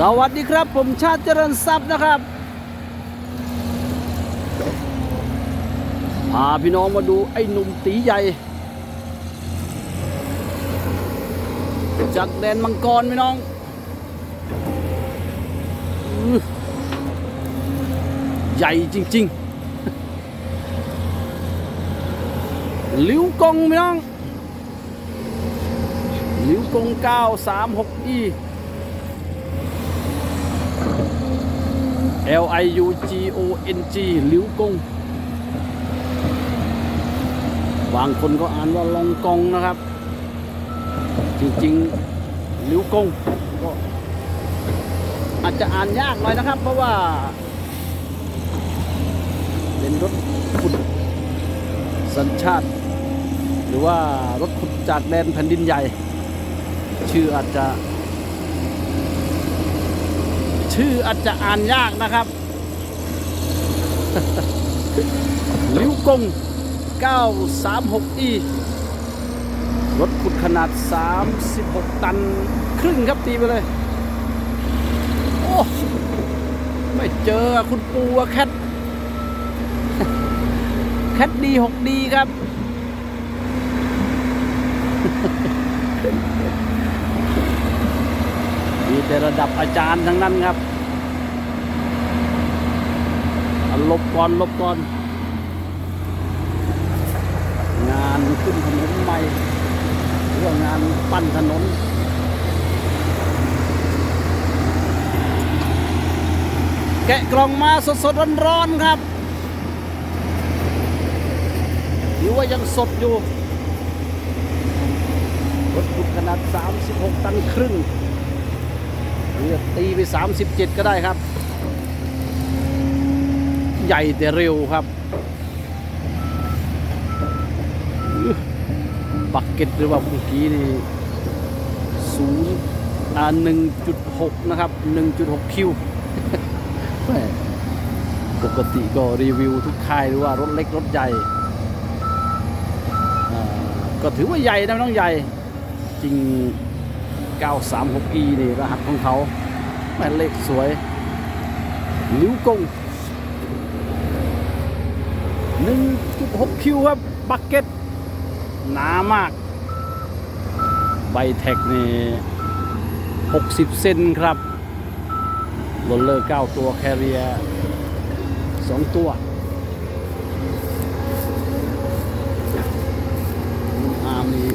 สวัสดีครับ ผมชาติเจริญทรัพย์นะครับ พาพี่น้องมาดูไอ้หนุ่มตีใหญ่ จากแดนมังกรพี่น้องอใหญ่จริงๆ ลิ้วกงพี่น้อง ลิ้วกง 936 L I U G O N G ลิ้วกงบางคนก็อ่านว่าลองกงนะครับ จริงๆลิ้วกงก็อาจจะอ่านยากหน่อยนะครับ เพราะว่า เป็นรถขุดสัญชาติ หรือว่ารถขุดจากแดนแผ่นดินใหญ่ ชื่ออาจจะ ชื่ออาจจะอ่านยากนะครับลิ้วกง 936e รถขุดขนาด 36 ตันครึ่งครับตีไปเลย โอ้ ไม่เจอคุณปูแคทแคทดี 6D ครับ มีแต่ระดับอาจารย์ทั้งนั้นครับเอาห ลบก่อนลบก่อน งานขึ้นถนนใหม่หรือว่างานปั้นถนนแกะกล่องมาสดๆร้อนๆครับถือว่ายังสดอยู่รถขุดขนาด 36 ตันครึ่งหรือตีไป 37 ก็ได้ครับ ใหญ่แต่เร็วครับบักเก็ตหรือว่าเมื่อกี้นี่ศูนย์อ่า1.6นะครับ1.6คิวแหม่ปกติก็รีวิวทุกค่ายหรือว่ารถเล็กรถใหญ่ก็ถือว่าใหญ่นะน้องใหญ่ จริง 936e นี่รหัสของเขาแม่นเลขสวย นิ้วกง 1.6 คิวครับ บักเก็ตหนามาก ใบแท็กนี่ 60 เซนครับโรลเลอร์ 9 ตัวแคเรีย 2 ตัวอาร์มนี่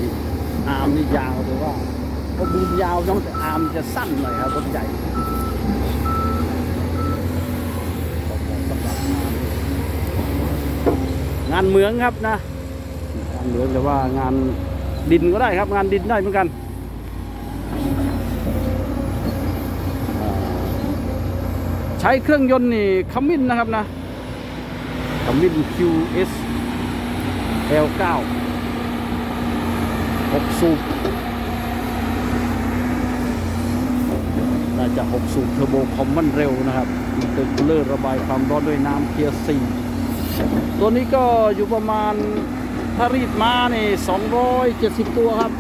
อาร์มนี่ยาวแต่ว่าก็บูมยาวน้องแต่อาร์มจะสั้นหน่อยครับรถใหญ่ งานเหมืองครับนะงานเหมืองแต่ว่างานดินก็ได้ครับ งานดินได้เหมือนกันใช้เครื่องยนต์นี่คัมมินนะครับนะคัมมิน QS L9 6สูบน่าจะ 6 สูบเทอร์โบคอมมันเร็วนะครับอินเตอร์คูลเลอร์ระบายความร้อนด้วยน้ำเทียร์4 ตัวนี้ก็อยู่ประมาณถ้ารีดมาเนี่ย270 ตัวครับ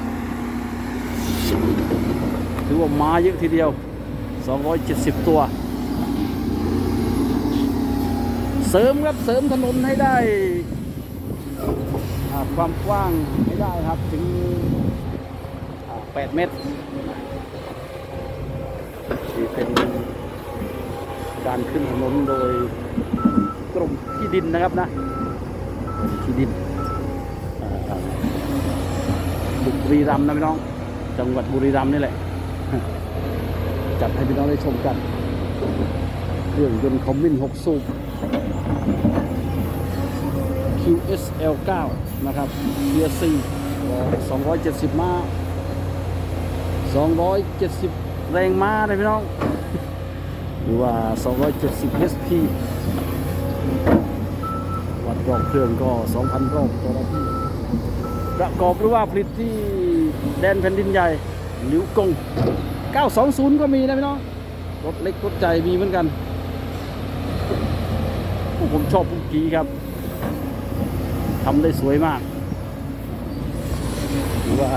ถือว่ามาเยอะทีเดียว 270 ตัว เสริมครับเสริมถนนให้ได้ความกว้างไม่ได้ครับถึง 8 เมตรนี่เป็นการขึ้นถนนโดย กรมที่ดินนะครับนะกรมที่ดินบุรีรัมย์นะพี่น้อง จังหวัดบุรีรัมย์นี่แหละ จัดให้พี่น้องได้ชมกันเครื่องยนต์คอมมิน6สูบ QSL 9นะครับเกียร์4 270 ม้า 270 แรงม้าเลยพี่น้อง หรือว่า 270 HP วัดรอบเครื่องก็ 2,000 รอบต่อนาทีประกอบหรือว่าผลิตที่แดนแผ่นดินใหญ่หลิวกง 920 ก็มีนะพี่น้อง รถเล็กรถใหญ่มีเหมือนกัน ผมชอบพุกกี้ครับทำได้สวยมากหรือว่า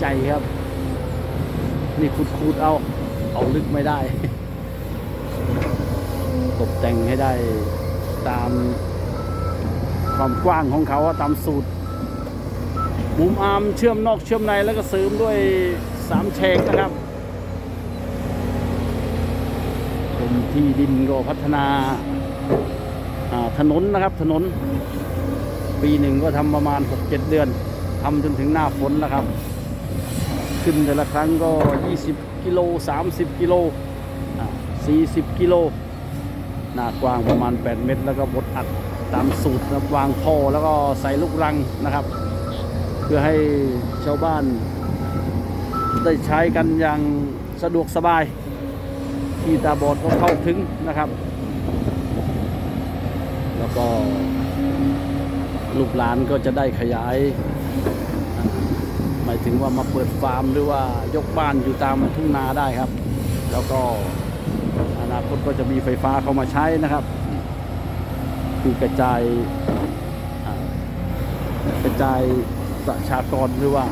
ใจครับ นี่ขุดๆเอา เอาลึกไม่ได้ ตกแต่งให้ได้ตามความกว้างของเขาตามสูตร มุมอาร์มเชื่อมนอกเชื่อมในแล้วก็เสริมด้วยสามแฉกนะครับกรมที่ดินก็พัฒนาถนนนะครับถนน ปีหนึ่งก็ทำประมาณ 6-7 เดือนทำจนถึงหน้าฝนนะครับ ขึ้นแต่ละครั้งก็ 20 กิโล 30 กิโลอ่า40 กิโล น้ากว้างประมาณ 8 เมตร แล้วก็บดอัดตามสูตรนะวางท่อแล้วก็ใส่ลูกรังนะครับ เพื่อให้ชาวบ้าน ได้ใช้กันอย่างสะดวกสบาย ที่ตาบอดก็เข้าถึงนะครับ แล้วก็ลูกหลานก็จะได้ขยาย หมายถึงว่ามาเปิดฟาร์มหรือว่ายกบ้านอยู่ตามทุ่งนาได้ครับ แล้วก็ นาคตก็จะมีไฟฟ้าเข้ามาใช้นะครับ คือกระจายกระจายประชากรหรือว่า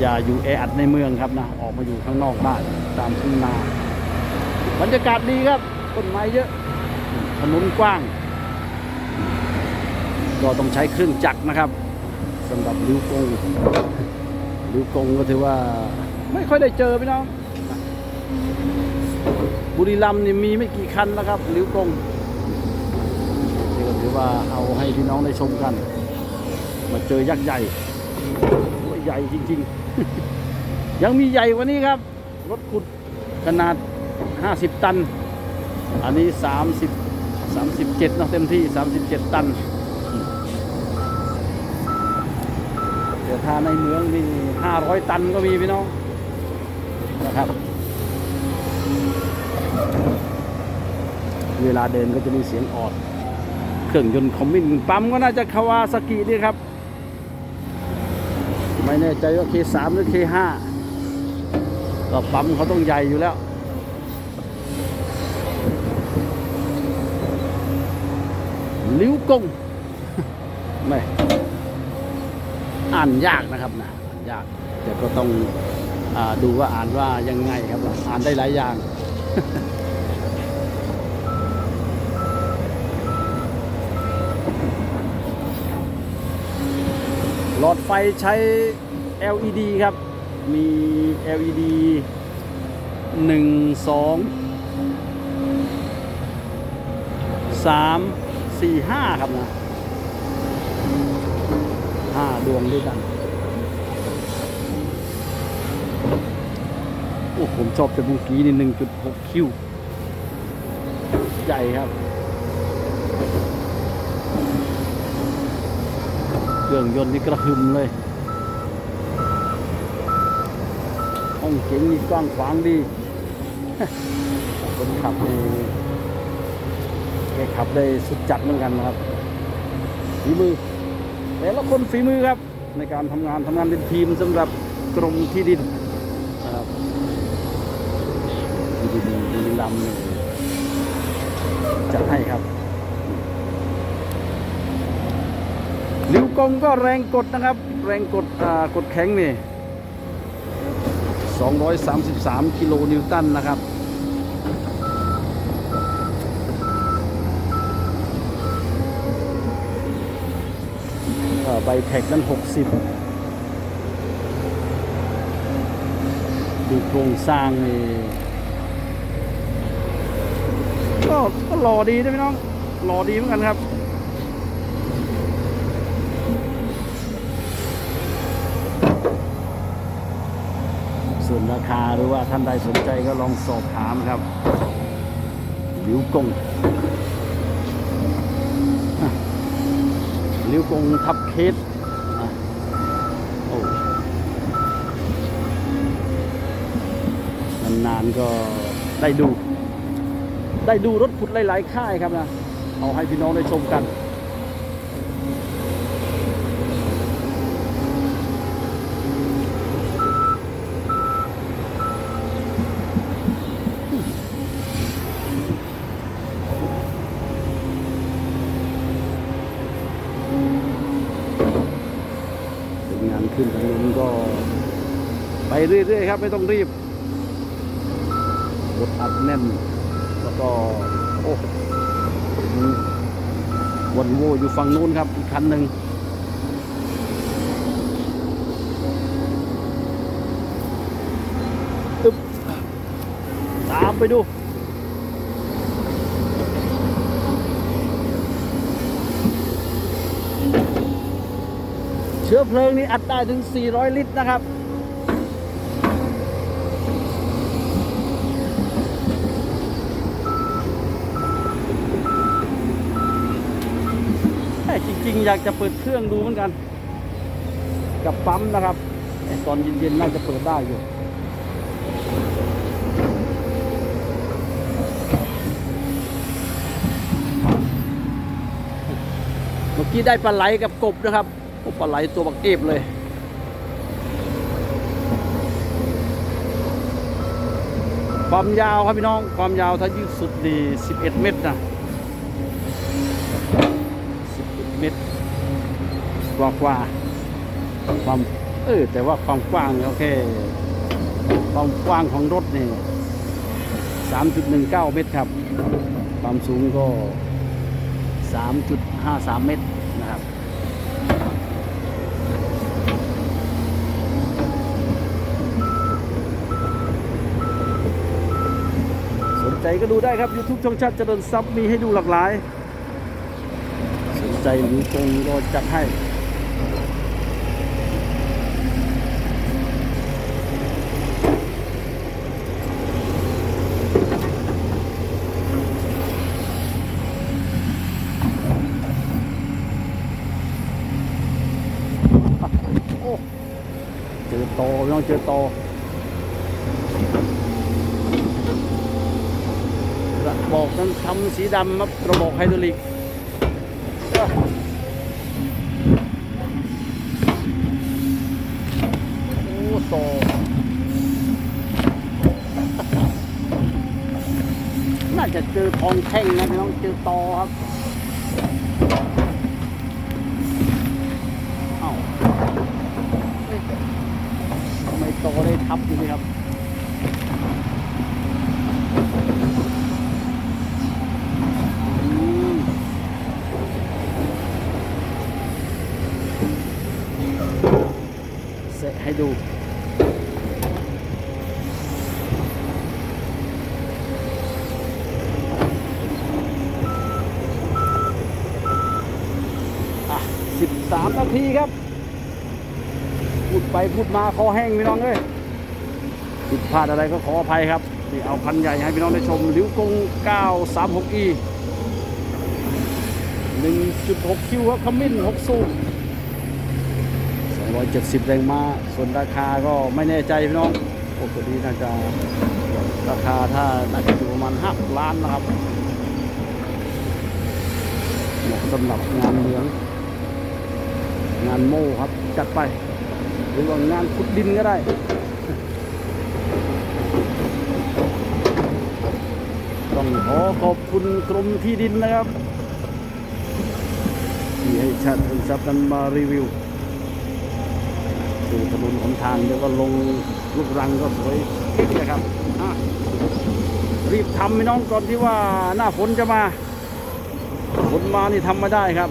อย่าอยู่แออัดในเมืองครับนะออกมาอยู่ข้างนอกบ้านตามทุ่งนาบรรยากาศดีครับต้นไม้เยอะถนนกว้าง ก็ต้องใช้เครื่องจักรนะครับสำหรับลิ้วกงลิ้วกงก็ถือว่าไม่ค่อยได้เจอพี่น้อง บุรีรัมย์นี่มีไม่กี่คันนะครับลิ้วกงนี่ก็ถือว่าเอาให้พี่น้องได้ชมกัน มาเจอยักษ์ใหญ่ใหญ่จริงๆ ยังมีใหญ่กว่านี้ครับ รถขุดขนาด 50 ตัน อันนี้ 30 37เนอะเต็มที่ 37 ตันเดี๋ยวถ้าในเมืองนี่500 ตันก็มีพี่น้องนะครับ เวลาเดินก็จะมีเสียงออด เครื่องยนต์คอมมินปั๊มก็น่าจะคาวาสกินี่ครับ ไม่แน่ใจว่า K3 หรือ K5 ก็ปั๊มเขาต้องใหญ่อยู่แล้วลิ้วกงไม่อ่านยากนะครับนะอ่านยากแต่ก็ต้องอาดูว่าอ่านว่ายังไงครับ อ่านได้หลายอย่าง ลอดไฟใช้ LED ครับ มี LED หนึ่งสองสามสี่ห้าครับนะห้าดวงด้วยกัน โอ้ผมชอบแต่เมื่อกี้นี่หนึ่งจุดหกคิว ใหญ่ครับ เครื่องยนต์นี่กระหึ่มเลย ห้องเก๋งนี่กว้างขวางดีคนขับนี่แกขับได้สุดจัดเหมือนกันนะครับฝีมือ แต่ละคนฝีมือครับ ในการทำงานทำงานเป็นทีมสำหรับกรมที่ดินนะครับที่ดินบุรีรัมย์จัดให้ครับ ลิ้วกงก็แรงกดนะครับ แรงกดกดแข็งนี่ 233 กิโลนิวตันนะครับใบแท็กนั้น 60 ดูโครงสร้างนี่ก็ก็หล่อดีนะพี่น้องหล่อดีเหมือนกันครับ ส่วนราคาหรือว่าท่านใดสนใจก็ลองสอบถามครับหลิวกงหลิวกงทับเคสอะโอ้นานๆก็ได้ดู ได้ดูรถขุดหลายๆค่ายครับนะ เอาให้พี่น้องได้ชมกัน เป็นงาน ขึ้นถนนก็ ไปเรื่อยๆครับ ไม่ต้องรีบกดอัดแน่น แล้วก็ โอ้วันโวอยู่ฝั่งนู้นครับ อีกคันหนึ่งตึ๊บตามไปดู เชื้อเพลิงนี่อัดได้ถึง 400 ลิตรนะครับแต่จริงๆ อยากจะเปิดเครื่องดูเหมือนกัน กับปั๊มนะครับแต่ตอนเย็นๆ น่าจะเปิดได้อยู่เมื่อกี้ได้ปลาไหลกับกบนะครับ ปลาไหลตัวบักเอฟเลย ความยาวครับพี่น้อง ความยาวถ้ายืดสุดดี11 เมตรนะ11 เมตรกว่ากว่าความเออแต่ว่าความกว้างเนี่ยโอเค ความกว้างของรถนี่3.19 เมตรครับ ความสูงก็ 3.53 เมตรนะครับ สน ใจก็ดูได้ครับ YouTube ช่องชัดเจริญทรัพย์มีให้ดูหลากหลาย สนใจหรือตรงรอจัดให้โอ้เจอโตพี่น้องเจอโตกระ บอกนั้นทำสีดำครับกระบอกไฮดรอลิกโอ้โตน่าจะเจอทองแท่งนะพี่น้องเจอโตครับเอ้าทำไมโตได้ทับอยู่นี่ครับ อืมเสะให้ดู อะ 13 นาทีครับ พูด ไปพูดมาคอแห้งพี่น้องเอ้ยผิดพลาดอะไรก็ขออภัยครับนี่เอาพันใหญ่ให้พี่น้องได้ชมลิ้วกง 936e 1.6 คิวครับขมิ้น6สูบ270 แรงม้าส่วนราคาก็ไม่แน่ใจพี่น้องปกติน่าจะราคาถ้าน่าจะอยู่ประมาณ 5 ล้านนะครับสำหรับงานเหมือง งานโม่ครับ จัดไป หรือว่างานขุดดินก็ได้ต้องขอขอบคุณกรมที่ดินนะครับ ที่ให้ชาติทรัพย์นั้นมารีวิวดูถนนหนทางเดี๋ยวก็ลงลูกรังก็สวยกิ๊กเลยครับรีบทำไม่น้องก่อนที่ว่าหน้าฝนจะมาฝนมานี่ทำไม่ได้ครับ